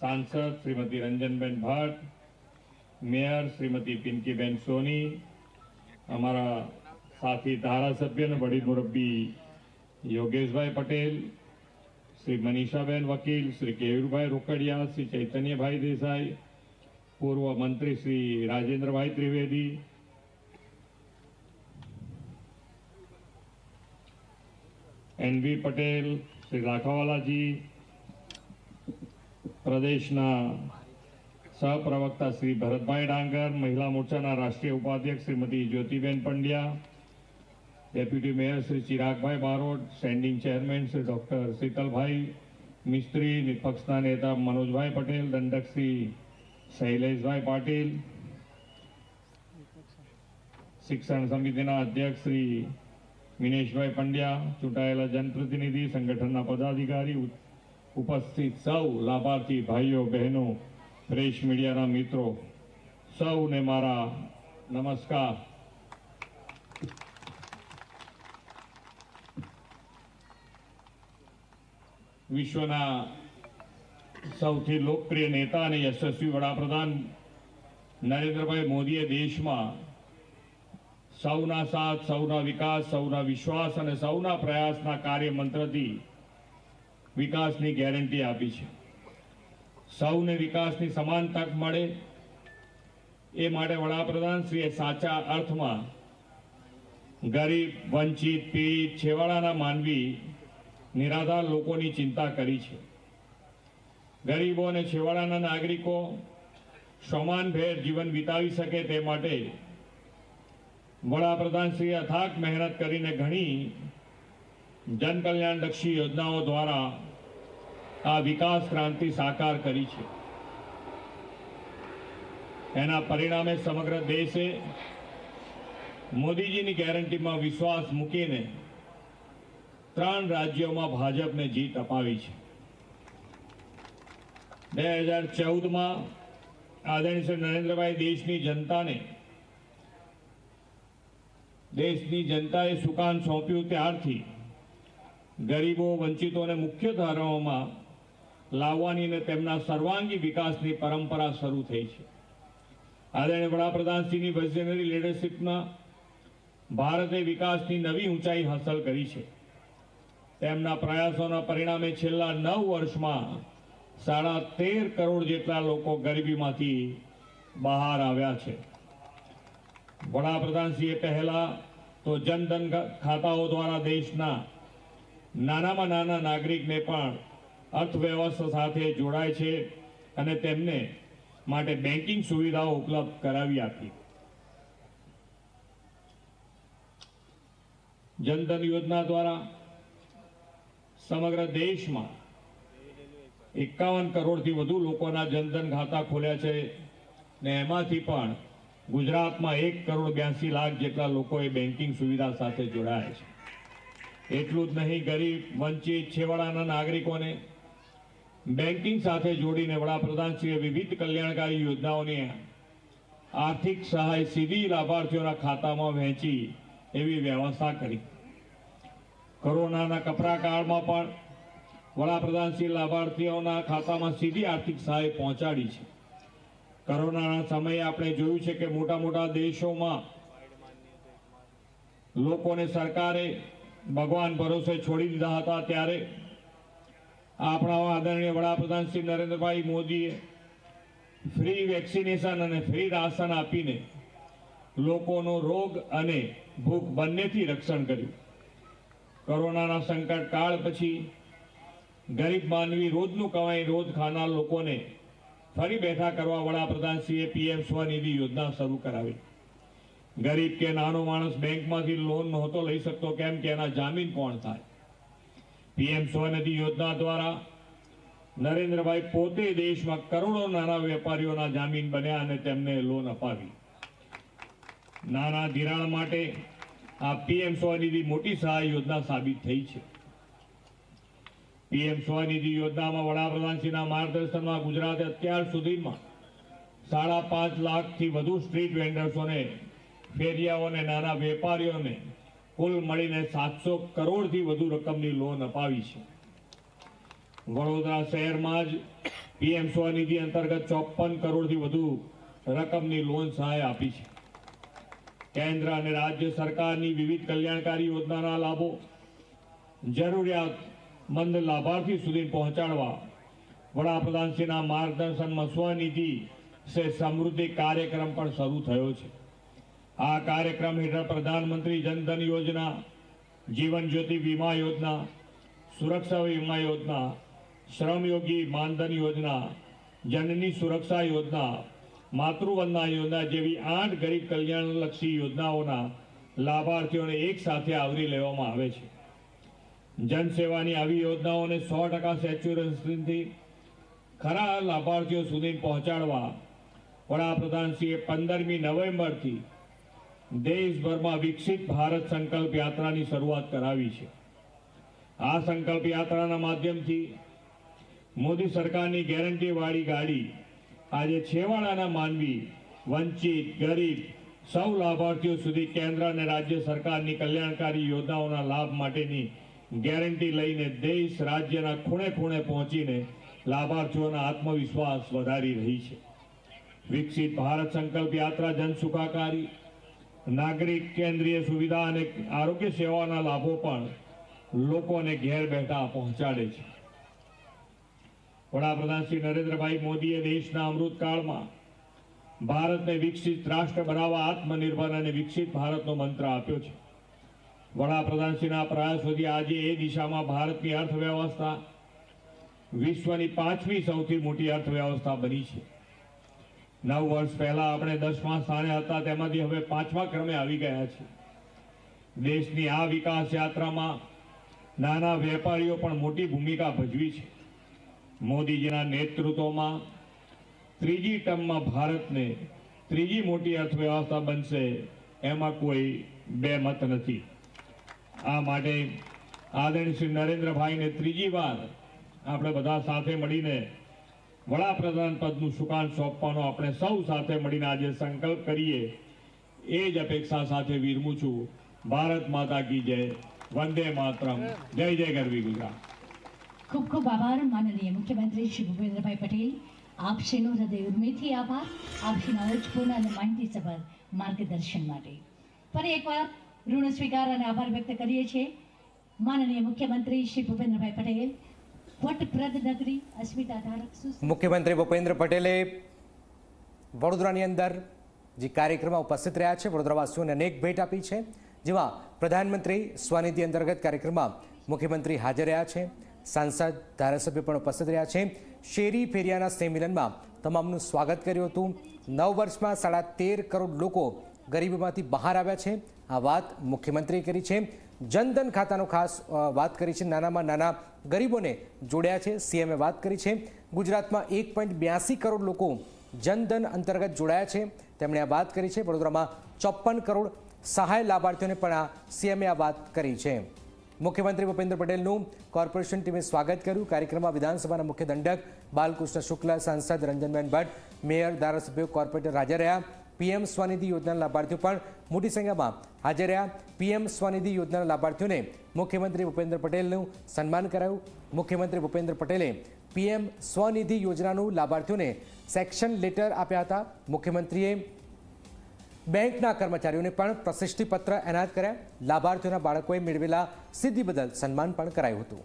સાંસદ શ્રીમતી રંજનબેન ભટ્ટ, મેયર શ્રીમતી પિંકીબેન સોની, અમારા સાથી ધારાસભ્ય અને વડીલ મુરબ્બી યોગેશભાઈ પટેલ, શ્રી મનીષાબેન વકીલ, શ્રી કેયુરભાઈ રોકડિયા, શ્રી ચૈતન્યભાઈ દેસાઈ, પૂર્વ મંત્રી શ્રી રાજેન્દ્રભાઈ ત્રિવેદી એનવી પટેલ, શ્રી રાખાવાલાજી પ્રદેશના સહપ્રવક્તા શ્રી ભરતભાઈ ડાંગર, મહિલા મોરચાના રાષ્ટ્રીય ઉપાધ્યક્ષ Shrimati Jyotiben Pandya, deputy mayor Shri Chiragbhai Barot, standing chairman Shri doctor Shitalbhai Mistry, વિપક્ષના નેતા મનોજભાઈ પટેલ, દંડક શ્રી શૈલેષભાઈ પાટીલ, શિક્ષણ સમિતિના અધ્યક્ષ શ્રી મિનેશભાઈ પંડ્યા, ચૂંટાયેલા જનપ્રતિનિધિ, સંગઠનના પદાધિકારી ઉપસ્થિત સૌ લાભાર્થી ભાઈઓ, બહેનો, પ્રેસ મીડિયાના મિત્રો, સૌને મારા નમસ્કાર. વિશ્વના સૌથી લોકપ્રિય નેતા અને યશસ્વી વડાપ્રધાન નરેન્દ્રભાઈ મોદીએ દેશમાં સૌના સાથ, સૌના વિકાસ, સૌના વિશ્વાસ અને સૌના પ્રયાસના કાર્ય મંત્રથી વિકાસની ગેરંટી આપી છે. સૌને વિકાસની સમાન તક મળે એ માટે વડાપ્રધાન સાચા અર્થમાં ગરીબ, વંચિત, પીડિત, છેવાડાના માનવી, નિરાધાર લોકોની ચિંતા કરી છે. ગરીબો અને છેવાડાના નાગરિકો સમાનભેર જીવન વિતાવી શકે તે માટે વડાપ્રધાન શ્રી અથાક મહેનત કરીને ઘણી જનકલ્યાણલક્ષી યોજનાઓ દ્વારા આ વિકાસ ક્રાંતિ સાકાર કરી છે. એના પરિણામે સમગ્ર દેશે મોદીજીની ગેરંટીમાં વિશ્વાસ મૂકીને ત્રણ રાજ્યોમાં ભાજપને જીત અપાવી છે. બે હજાર ચૌદમાં આદરણીય શ્રી નરેન્દ્રભાઈ દેશની જનતાને દેશની જનતાએ સુકાન સોંપ્યું ત્યારથી ગરીબો વંચિતોને મુખ્ય ધારાઓમાં લાવવાની અને તેમના સર્વાંગી વિકાસની પરંપરા શરૂ થઈ છે. આદરણીય વડાપ્રધાનશ્રીની વિઝનરી લીડરશીપમાં ભારતે વિકાસની નવી ઊંચાઈ હાંસલ કરી છે. તેમના પ્રયાસોના પરિણામે છેલ્લા નવ વર્ષમાં સાડા તેર કરોડ જેટલા લોકો ગરીબીમાંથી બહાર આવ્યા છે. વડાપ્રધાનશ્રીએ પહેલા તો જનધન ખાતાઓ દ્વારા દેશના નાનામાં નાના નાગરિકને પણ અર્થવ્યવસ્થા સાથે જોડાય છે અને તેમને માટે બેન્કિંગ સુવિધાઓ ઉપલબ્ધ કરાવી આપી. જનધન યોજના દ્વારા સમગ્ર દેશમાં એકાવન કરોડથી વધુ લોકોના જનધન ખાતા ખોલ્યા છે ને એમાંથી પણ ગુજરાતમાં એક કરોડ બ્યાસી લાખ જેટલા લોકોએ બેન્કિંગ સુવિધા સાથે જોડાયા છે. એટલું જ નહીં, ગરીબ, વંચિત, છેવાડાના નાગરિકોને બેન્કિંગ સાથે જોડીને વડાપ્રધાનશ્રીએ વિવિધ કલ્યાણકારી યોજનાઓની આર્થિક સહાય સીધી લાભાર્થીઓના ખાતામાં વહેંચી એવી વ્યવસ્થા કરી. કોરોનાના કપરા કાળમાં પણ વડાપ્રધાનશ્રી લાભાર્થીઓના ખાતામાં સીધી આર્થિક સહાય પહોંચાડી છે. કોરોનાના સમયે આપણે જોયું છે કે મોટા મોટા દેશોમાં લોકોને સરકારે ભગવાન ભરોસે છોડી દીધા હતા ત્યારે આપણા આદરણીય વડાપ્રધાન શ્રી નરેન્દ્રભાઈ મોદીએ ફ્રી વેક્સિનેશન અને ફ્રી રાશન આપીને લોકોનો રોગ અને ભૂખ બંનેથી રક્ષણ કર્યું. કોરોનાના સંકટ કાળ પછી ગરીબ માનવી રોજનું કમાઈ રોજ ખાનાર લોકોને ફરી બેઠા કરવા વડાપ્રધાનશ્રીએ પીએમ સ્વનિધિ યોજના શરૂ કરાવી. ગરીબ કે નાનો માણસ બેંકમાંથી લોન નહોતો લઈ શકતો, કેમ કે એના જામીન કોણ થાય? પીએમ સ્વનિધિ યોજના દ્વારા નરેન્દ્રભાઈ પોતે દેશમાં કરોડો નાના વેપારીઓના જામીન બન્યા અને તેમને લોન અપાવી. નાના ધિરાણ માટે આ પીએમ સ્વનિધિ મોટી સહાય યોજના સાબિત થઈ છે. પીએમ સ્વનિધિ યોજનામાં વડાપ્રધાનશ્રીના માર્ગદર્શનમાં ગુજરાતે અત્યાર સુધીમાં સાડા પાંચ લાખથી વધુ સ્ટ્રીટ વેન્ડર્સોને ફેરિયાઓને, નાના વેપારીઓને કુલ મળીને સાતસો કરોડથી વધુ રકમની લોન અપાવી છે. વડોદરા શહેરમાં જ પીએમ સ્વનિધિ અંતર્ગત ચોપન કરોડથી વધુ રકમની લોન સહાય આપી છે. કેન્દ્ર અને રાજ્ય સરકારની વિવિધ કલ્યાણકારી યોજનાના લાભો, જરૂરિયાતમંદ લાભાર્થી સુધી પહોંચાડવા વડાપ્રધાનશ્રીના માર્ગદર્શનમાં સ્વનિધિ સે સમૃદ્ધિ કાર્યક્રમ પણ શરૂ થયો છે. આ કાર્યક્રમ હેઠળ પ્રધાનમંત્રી જનધન યોજના, જીવન જ્યોતિ વીમા યોજના, સુરક્ષા વીમા યોજના શ્રમયોગી માનધન યોજના, જનની સુરક્ષા યોજના, માતૃવંદના યોજના જેવી આઠ ગરીબ કલ્યાણલક્ષી યોજનાઓના લાભાર્થીઓને એક સાથે આવરી લેવામાં આવે છે. જનસેવાની આવી યોજનાઓને સો ટકા સેચ્યુરેશનથી ખરા લાભાર્થીઓ સુધી પહોંચાડવા વડાપ્રધાનશ્રીએ પંદરમી નવેમ્બરથી દેશભરમાં વિકસિત ભારત સંકલ્પ યાત્રાની શરૂઆત કરાવી છે. આ સંકલ્પ યાત્રાના માધ્યમથી મોદી સરકારની ગેરંટીવાળી ગાડી આજે છેવાડાના માનવી, વંચિત, ગરીબ, સૌ લાભાર્થીઓ સુધી કેન્દ્ર અને રાજ્ય સરકારની કલ્યાણકારી યોજનાઓના લાભ માટેની ગેરંટી લઈને દેશ રાજ્યના ખૂણે ખૂણે પહોંચીને લાભાર્થીઓના આત્મવિશ્વાસ વધારી રહી છે. વિકસિત ભારત સંકલ્પ યાત્રા જન સુખાકારી નાગરિક કેન્દ્રીય સુવિધા અને આરોગ્ય સેવાના લાભો પણ લોકોને ઘેર બેઠા પહોંચાડે છે. વડાપ્રધાન શ્રી નરેન્દ્રભાઈ મોદીએ દેશના અમૃતકાળમાં ભારતને વિકસિત રાષ્ટ્ર બનાવવા આત્મનિર્ભર અને વિકસિત ભારતનો મંત્ર આપ્યો છે. વડાપ્રધાનશ્રીના પ્રયાસોથી આજે એ દિશામાં ભારતની અર્થવ્યવસ્થા વિશ્વની પાંચમી સૌથી મોટી અર્થવ્યવસ્થા બની છે. નવ વર્ષ પહેલા આપણે દસમા સ્થાને હતા, તેમાંથી હવે પાંચમા ક્રમે આવી ગયા છે દેશની આ વિકાસ યાત્રામાં નાના વેપારીઓ પણ મોટી ભૂમિકા ભજવી છે. મોદીજીના નેતૃત્વમાં ત્રીજી ટર્મમાં ભારતને ત્રીજી મોટી અર્થવ્યવસ્થા બનશે, એમાં કોઈ બે મત નથી. આ માટે આદરણીય શ્રી નરેન્દ્રભાઈને ત્રીજી વાર આપણે બધા સાથે મળીને વડાપ્રધાન પદનું સુકાન સોંપવાનો આપણે સૌ સાથે મળીને આજે સંકલ્પ કરીએ. એ જ અપેક્ષા સાથે વિરમું છું. ભારત માતા કી જય. વંદે માતરમ. જય જય ગરવી ગુજરાત. ખૂબ ખૂબ આભાર, માનનીય મુખ્યમંત્રી શ્રી ભૂપેન્દ્રભાઈ પટેલ. આપશ્રીનો હૃદય ઉર્મેથી આભાર. આપશ્રીના અર્થપૂર્ણ અને માહિતીસભર માર્ગદર્શન માટે. ફરી એકવાર ઋણ સ્વીકાર અને આભાર વ્યક્ત કરીએ છીએ. માનનીય મુખ્યમંત્રી શ્રી ભૂપેન્દ્રભાઈ પટેલ મુખ્યમંત્રી ભૂપેન્દ્ર પટેલે વડોદરાની અંદર જે કાર્યક્રમમાં ઉપસ્થિત રહ્યા છે, વડોદરાવાસીઓને અનેક ભેટ આપી છે. જેમાં પ્રધાનમંત્રી સ્વનિધિ અંતર્ગત કાર્યક્રમમાં મુખ્યમંત્રી હાજર રહ્યા છે. સાંસદ, ધારાસભ્ય પણ ઉપસ્થિત રહ્યા છે. શેરી ફેરિયાના સંમેલનમાં તમામનું સ્વાગત કર્યું હતું. નવ વર્ષમાં સાડા તેર કરોડ લોકો ગરીબીમાંથી બહાર આવ્યા છે. આ વાત મુખ્યમંત્રીએ કરી છે. જનધન ખાતાનો ખાસ વાત કરી છે. નાનામાં નાના ગરીબોને જોડ્યા છે. સીએમએ વાત કરી છે. ગુજરાતમાં એક પોઈન્ટ બ્યાસી કરોડ લોકો જનધન અંતર્ગત જોડાયા છે. તેમણે આ વાત કરી છે. વડોદરામાં ચોપ્પન કરોડ સહાય લાભાર્થીઓને પણ આ સીએમએ આ વાત કરી છે. મુખ્યમંત્રી ભૂપેન્દ્ર પટેલનું કોર્પોરેશન ટીમે સ્વાગત કર્યું. કાર્યક્રમમાં વિધાનસભાના મુખ્ય દંડક બાલકૃષ્ણ શુક્લા, સાંસદ રંજનબેન ભટ્ટ, મેયર, ધારાસભ્યો, કોર્પોરેટર હાજર રહ્યા. પીએમ સ્વનિધિ યોજનાના લાભાર્થીઓ પણ મોટી સંખ્યામાં હાજર રહ્યા. પીએમ સ્વનિધિ યોજનાના લાભાર્થીઓને મુખ્યમંત્રી ભૂપેન્દ્ર પટેલનું સન્માન કરાયું. મુખ્યમંત્રી ભૂપેન્દ્ર પટેલે પીએમ સ્વનિધિ યોજનાનું લાભાર્થીઓને સેક્શન લેટર આપ્યા હતા. મુખ્યમંત્રીએ બેંકના કર્મચારીઓને પણ પ્રશિષ્ટિપત્ર એનાયત કર્યા. લાભાર્થીઓના બાળકોએ મેળવેલા સિદ્ધિ બદલ સન્માન પણ કરાયું હતું.